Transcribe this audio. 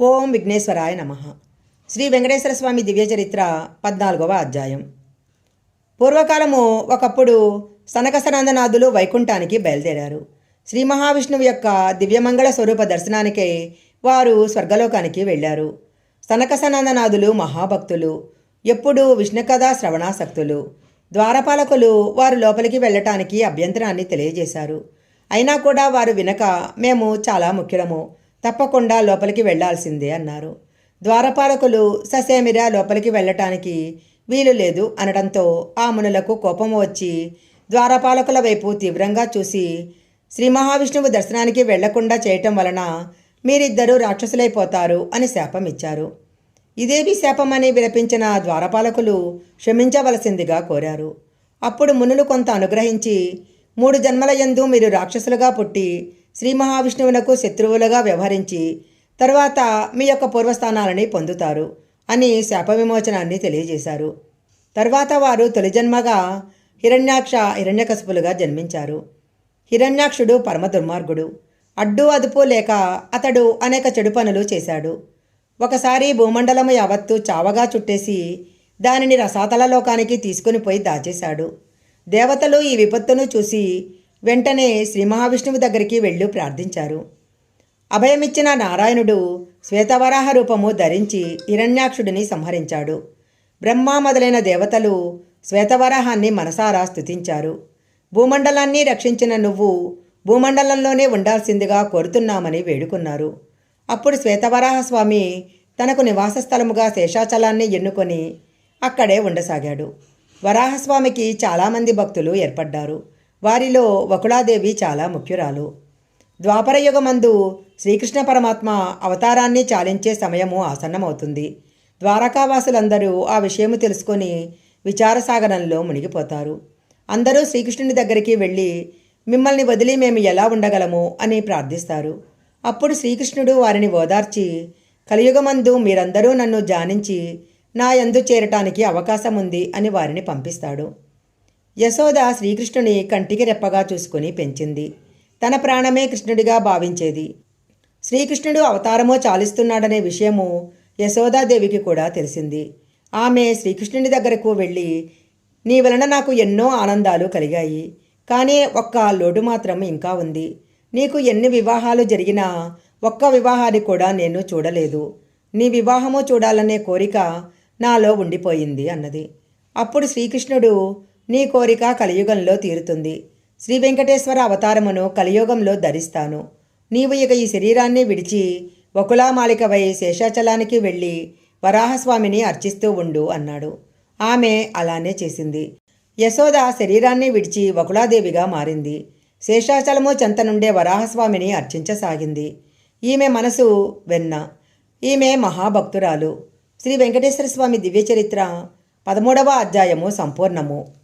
ఓం విఘ్నేశ్వరాయ నమ. శ్రీ వెంకటేశ్వర స్వామి దివ్య చరిత్ర పద్నాలుగవ అధ్యాయం. పూర్వకాలము ఒకప్పుడు సనకసనందనాథులు వైకుంఠానికి బయలుదేరారు. శ్రీ మహావిష్ణువు యొక్క దివ్యమంగళ స్వరూప దర్శనానికై వారు స్వర్గలోకానికి వెళ్ళారు. సనకసనందనాథులు మహాభక్తులు ఎప్పుడూ విష్ణుకథా శ్రవణాసక్తులు ద్వారపాలకులు వారు లోపలికి వెళ్ళటానికి అభ్యంతరాన్ని తెలియజేశారు. అయినా కూడా వారు వినక మేము చాలా ముఖ్యము తప్పకుండా లోపలికి వెళ్ళాల్సిందే అన్నారు. ద్వారపాలకులు ససేమిరా లోపలికి వెళ్ళటానికి వీలు లేదు అనడంతో ఆ మునులకు కోపం వచ్చి ద్వారపాలకుల వైపు తీవ్రంగా చూసి శ్రీ మహావిష్ణువు దర్శనానికి వెళ్ళకుండా చేయటం వలన మీరిద్దరూ రాక్షసులైపోతారు అని శాపం ఇచ్చారు ఇదేవి శాపమని విలపించిన ద్వారపాలకులు క్షమించవలసిందిగా కోరారు. అప్పుడు మునులు కొంత అనుగ్రహించి మూడు జన్మల యందు మీరు రాక్షసులుగా పుట్టి శ్రీ మహావిష్ణువునకు శత్రువులుగా వ్యవహరించి తర్వాత మీ యొక్క పూర్వస్థానాలని పొందుతారు అని శాప విమోచనాన్ని తెలియజేశారు. తర్వాత వారు తొలిజన్మగా హిరణ్యాక్ష హిరణ్యకశపులుగా జన్మించారు. హిరణ్యాక్షుడు పరమ దుర్మార్గుడు. అడ్డు అదుపు లేక అతడు అనేక చెడు పనులు చేశాడు. ఒకసారి భూమండలము యావత్తు చావగా చుట్టేసి దానిని రసాతల లోకానికి తీసుకుని పోయి దాచేశాడు. దేవతలు ఈ విపత్తును చూసి వెంటనే శ్రీ మహావిష్ణువు దగ్గరికి వెళ్ళి ప్రార్థించారు. అభయమిచ్చిన నారాయణుడు శ్వేతవరాహ రూపము ధరించి హిరణ్యాక్షుడిని సంహరించాడు. బ్రహ్మ మొదలైన దేవతలు శ్వేతవరాహాన్ని మనసారా స్తుతించారు. భూమండలాన్ని రక్షించిన నువ్వు భూమండలంలోనే ఉండాల్సిందిగా కోరుతున్నామని వేడుకున్నారు. అప్పుడు శ్వేతవరాహస్వామి తనకు నివాస స్థలముగా శేషాచలాన్ని ఎన్నుకొని అక్కడే ఉండసాగాడు. వరాహస్వామికి చాలామంది భక్తులు ఏర్పడ్డారు. వారిలో వకుళాదేవి చాలా ముఖ్యురాలు. ద్వాపరయుగమందు శ్రీకృష్ణ పరమాత్మ అవతారాన్ని చాలించే సమయము ఆసన్నమవుతుంది. ద్వారకావాసులందరూ ఆ విషయము తెలుసుకొని విచారసాగరంలో మునిగిపోతారు. అందరూ శ్రీకృష్ణుని దగ్గరికి వెళ్ళి మిమ్మల్ని వదిలి మేము ఎలా ఉండగలము? అని ప్రార్థిస్తారు. అప్పుడు శ్రీకృష్ణుడు వారిని ఓదార్చి కలియుగమందు మీరందరూ నన్ను జానించి నా యందు చేరటానికి అవకాశం ఉంది అని వారిని పంపిస్తాడు. యశోద శ్రీకృష్ణుని కంటికి రెప్పగా చూసుకుని పెంచింది. తన ప్రాణమే కృష్ణుడిగా భావించేది. శ్రీకృష్ణుడు అవతారమో చాలిస్తున్నాడనే విషయము యశోదాదేవికి కూడా తెలిసింది. ఆమె శ్రీకృష్ణుని దగ్గరకు వెళ్ళి నీ వలన నాకు ఎన్నో ఆనందాలు కలిగాయి. కానీ ఒక్క లోటు మాత్రం ఇంకా ఉంది. నీకు ఎన్ని వివాహాలు జరిగినా ఒక్క వివాహాన్ని కూడా నేను చూడలేదు. నీ వివాహము చూడాలనే కోరిక నాలో ఉండిపోయింది అన్నది. అప్పుడు శ్రీకృష్ణుడు నీ కోరిక కలియుగంలో తీరుతుంది. శ్రీ వెంకటేశ్వర అవతారమును కలియుగంలో ధరిస్తాను. నీవు ఇక ఈ శరీరాన్ని విడిచి వకులామాలికవై శేషాచలానికి వెళ్ళి వరాహస్వామిని అర్చిస్తూ ఉండు అన్నాడు. ఆమె అలానే చేసింది. యశోద శరీరాన్ని విడిచి వకులాదేవిగా మారింది. శేషాచలము చెంత నుండే వరాహస్వామిని అర్చించసాగింది. ఈమె మనసు వెన్న. ఈమె మహాభక్తురాలు. శ్రీ వెంకటేశ్వర స్వామి దివ్య చరిత్ర పదమూడవ అధ్యాయము సంపూర్ణము.